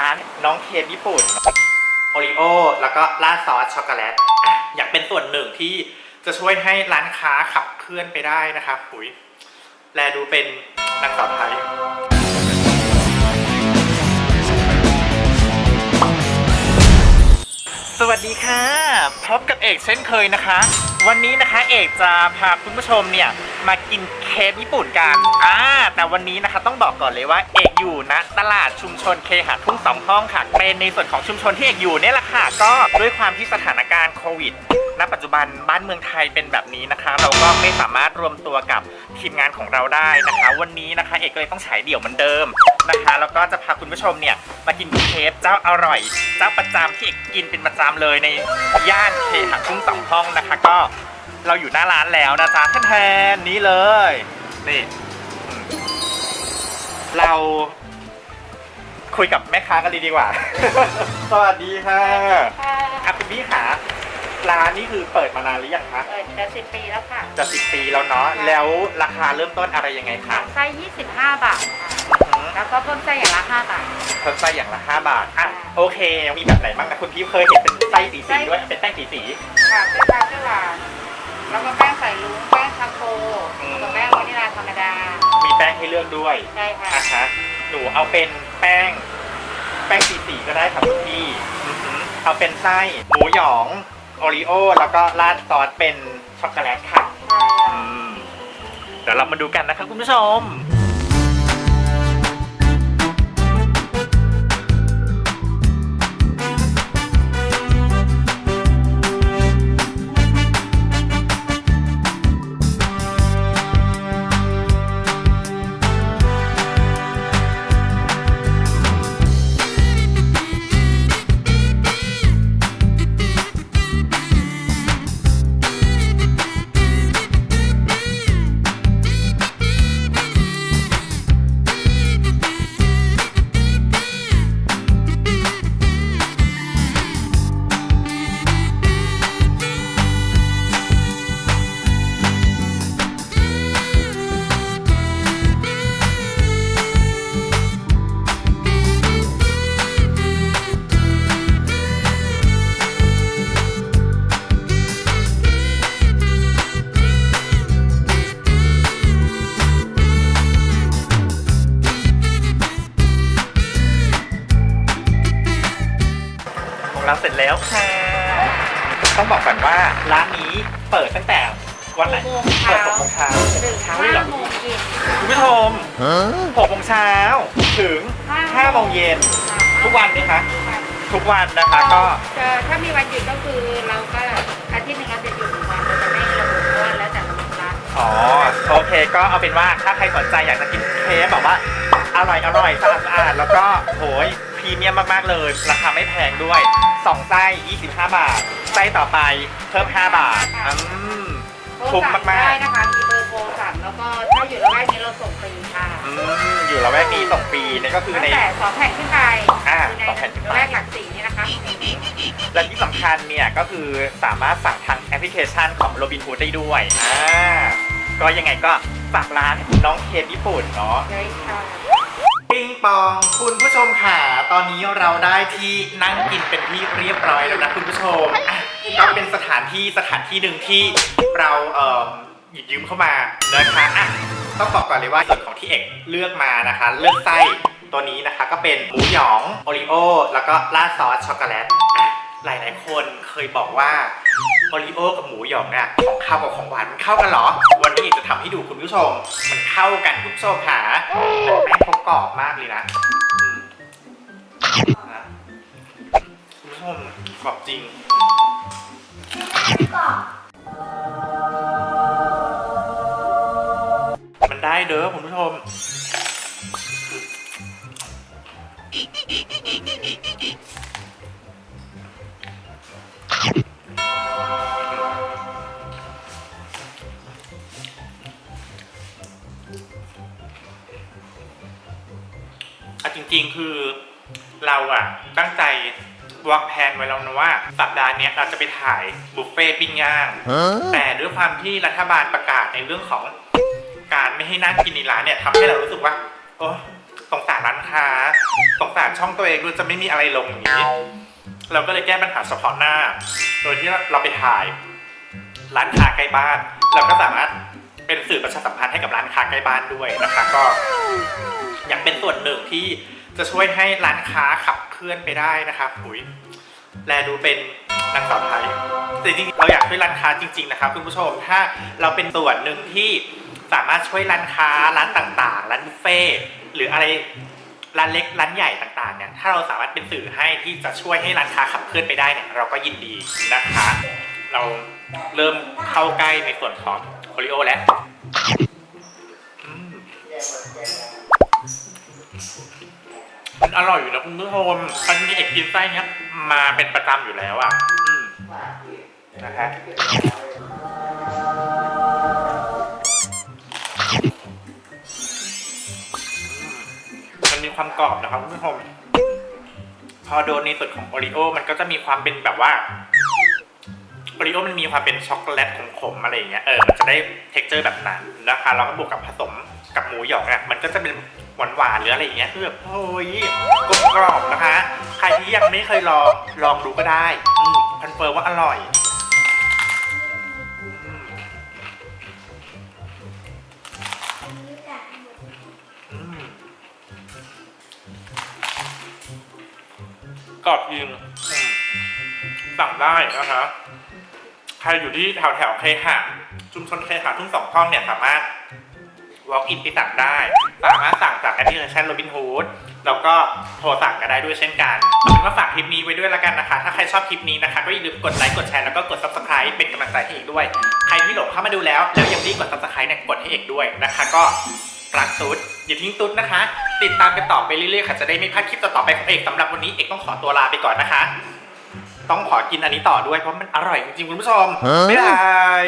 ร้านน้องเค้กญี่ปุ่นโอริโอแล้วก็ราดซอสช็อกโกแลตอะอยากเป็นส่วนหนึ่งที่จะช่วยให้ร้านค้าขับเคลื่อนไปได้นะครับหุยแลดูเป็นนางสาวไทยสวัสดีค่ะ พบกับเอกเช่นเคยนะคะ วันนี้นะคะเอกจะพาคุณผู้ชมเนี่ยมากินเค้กญี่ปุ่นกันอ่าแต่วันนี้นะคะต้องบอกก่อนเลยว่าเอกอยู่ณตลาดชุมชนเคหะทุ่งสองห้องค่ะเป็นในส่วนของชุมชนที่เอกอยู่เนี่ยแหละค่ะก็ด้วยความที่สถานการณ์โควิด ณปัจจุบันบ้านเมืองไทยเป็นแบบนี้นะคะ เราก็ไม่สามารถรวมตัวกับทีมงานของเราได้นะคะ วันนี้นะคะ เอกก็เลยต้องฉายเดี่ยวเหมือนเดิมนะคะแล้วก็จะพาคุณผู้ชมเนี่ยมากินเคฟเจ้าอร่อย เจ้าประจำที่เอกกินเป็นประจำเลยในย่านเคหะทุ่งสองห้องนะคะ ก็เราอยู่หน้าร้านแล้วนะจ๊ะแทนๆนี้เลยนี่อืมเราคุยกับแม่ค้ากันเลยดีกว่า สวัสดีค่ะค่ะครับคุณพี่ขา ร้านนี้คือเปิดมานานหรือยังคะเปิดจะสิบปีแล้วค่ะจะสิบปีแล้วเนาะค่ะแล้วราคาเริ่มต้นอะไรยังไงคะไส้25 บาทค่ะแล้วก็เพิ่มไส้อย่างละ 5 บาท เพิ่มไส้อย่างละ 5 บาทอะค่ะโอเคมีแบบไหนบ้างนะคุณพี่เคยเห็นเป็นไส้สีสีด้วยเป็นแป้งสีสีค่ะเส้นพาสเจอร์ลาแล้วก็แป้งใส่ลุงแป้งชาโคอืมแล้วก็แป้งวานิลาธรรมดา มีแป้งให้เลือกด้วยใช่ค่ะอะฮะหนูเอาเป็นแป้งแป้งสีสีก็ได้ครับคุณพี่อือหือเอาเป็นไส้หมูหยอง โอริโอแล้วก็ราดซอสเป็นช็อกโกแลตค่ะอืมเดี๋ยวเรามาดูกันนะครับคุณผู้ชม ของเราเสร็จแล้วค่ะ ต้องบอกก่อนว่าร้านนี้เปิดตั้งแต่วันไหน หกโมงเปิดเช้าหกโมงเช้าถึงเช้าเลยเหรอ5โมงเย็น คุณผู้ชมหกโมงเช้าถึงห้าโมงเย็นทุกวันไหมคะ ทุกวันนะคะก็ จะถ้ามีวันหยุดก็คือเราก็อาทิตย์หนึ่งเราจะหยุดหนึ่งวันเราจะไม่ระบุเพราะว่าแล้วแต่ร้านอ๋อ โอเค ก็เอาเป็นว่าถ้าใครสนใจอยากจะกินเค้กแบบว่า อร่อยอร่อยสะอาดสะอาดแล้วก็โหยพรีเมียมมากๆเลย ราคาไม่แพงด้วยสองไส้ 25 บาท ไส้ต่อไปเพิ่ม 5 บาทอืมโทรคุ้มสั่งมากๆได้นะคะมีเบอร์โทรสั่งแล้วก็ถ้าอยู่ระแวกนี้เราส่งฟรีค่ะอืมอยู่ละแวกนี้ส่งฟรีนี่ก็คือตั้ใน งแต่สองแผ่นขึ้นไปอ่ายู่ในสองแผ่นขึ้นไป ระแวกหลักสี่นี่นะคะและที่สำคัญเนี่ยก็คือสามารถสั่งทางแอปพลิเคชันของ Robinhood ได้ด้วย อ่า ก็ยังไงก็ฝากร้านน้องเค้กญี่ปุ่นเนาะได้ค่ะ ปิงปอง คุณผู้ชมค่ะ ตอนนี้เราได้ที่นั่งกินเป็นที่เรียบร้อยแล้วนะคุณผู้ชมอะก็เป็นสถานที่สถานที่หนึ่งที่เราเอ่อหยิบยืมเข้ามานะคะอะต้องบอกก่อนเลยว่าส่วนของที่เอกเลือกมานะคะ เลือกไส้ตัวนี้นะคะ ก็เป็นหมูหยองโอริโอแล้วก็ราดซอสช็อกโกแลตอะหลายๆคนเคยบอกว่าโอริโอกับหมูหยองเนี่ยของข้าวกับของหวานมันเข้ากันเหรอ วันนี้เอกจะทำให้ดูคุณผู้ชม มันเข้ากันคุณผู้ชมค่ะแต่แป้งเขากรอบมากเลยนะอืมนะคุณผู้ชมกรอบจริงมันได้เด้อคุณผู้ชม จริง ๆ คือเราอะตั้งใจวางแผนไว้แล้วนะว่า สัปดาห์เนี้ยเราจะไปถ่ายบุฟเฟ่ต์ปิ้งย่าง แต่ด้วยความที่รัฐบาลประกาศในเรื่องของการไม่ให้นั่งกินในร้านเนี่ยทำให้เรารู้สึกว่าโอ้สงสารร้านค้าสงสารช่องตัวเองด้วยจะไม่มีอะไรลงอย่างนี้ เราก็เลยแก้ปัญหาเฉพาะหน้า โดยที่เราไปถ่ายร้านค้าใกล้บ้าน เราก็สามารถ เป็นสื่อประชาสัมพันธ์ให้กับร้านค้าใกล้บ้านด้วยนะคะ ก็อยากเป็นส่วนหนึ่งที่จะช่วยให้ร้านค้าขับเคลื่อนไปได้นะคะอุยแลดูเป็นนางสาวไทยแต่จริงเราอยากช่วยร้านค้าจริง ๆ นะครับคุณผู้ชมถ้าเราเป็นส่วนหนึ่งที่สามารถช่วยร้านค้าร้านต่างๆ ร้านบุฟเฟ่หรืออะไรร้านเล็กร้านใหญ่ต่างๆเนี่ยถ้าเราสามารถเป็นสื่อให้ที่จะช่วยให้ร้านค้าขับเคลื่อนไปได้เนี่ยเราก็ยินดีนะคะ เราเริ่มเข้าใกล้ในส่วนของ โอริโอแล้วมมันอร่อยอยู่นะคุณผู้ชมอันนี้เอกกินไส้เนี้ย มาเป็นประจำอยู่แล้วอะ อืมนะฮะมันมีความกรอบนะครับคุณผู้ชม พอโดนในส่วนของโอริโอ มันก็จะมีความเป็นแบบว่า โอริโอมันมีความเป็นช็อกโกแลตขมๆอะไรอย่างเงี้ยเออมันจะได้เท็กเจอร์แบบนั้นนะคะแล้วก็บวกกับผสมกับหมูหยองอะมันก็จะเป็นหวานๆหรืออะไรอย่างเงี้ยคือแบบโอ้ยกลมกล่อมนะคะ ใครที่ยังไม่เคยลองลองดูก็ได้อืมคอนเฟิร์มว่าอร่อยกรอบจริงสั่งได้นะคะ ใครอยู่ที่แถวแถวเคหะชุมชนเคหะทุ่งสองห้องเนี่ยสามารถ walk in ไปสั่งได้ สามารถสั่งจากแอปพลิเคชัน Robin Hood แล้วก็โทรสั่งก็ได้ด้วยเช่นกันเอาเป็นว่าฝากคลิปนี้ไว้ด้วยละกันนะคะ ถ้าใครชอบคลิปนี้นะคะ ก็อย่าลืมกดไลค์กดแชร์แล้วก็กด subscribe เป็นกำลังใจให้เอกด้วย ใครที่หลงเข้ามาดูแล้ว แล้วยังไม่กด subscribe เนี่ยกดให้เอกด้วยนะคะ ก็รักตุ๊ดอย่าทิ้งตุ๊ดนะคะ ติดตามกันต่อไปเรื่อยๆค่ะจะได้ไม่พลาดคลิปต่อๆไปของเอกสำหรับวันนี้เอกต้องขอตัวลาไปก่อนนะคะ ต้องขอกินอันนี้ต่อด้วยเพราะมันอร่อยจริงๆคุณผู้ชมบ๊ายบาย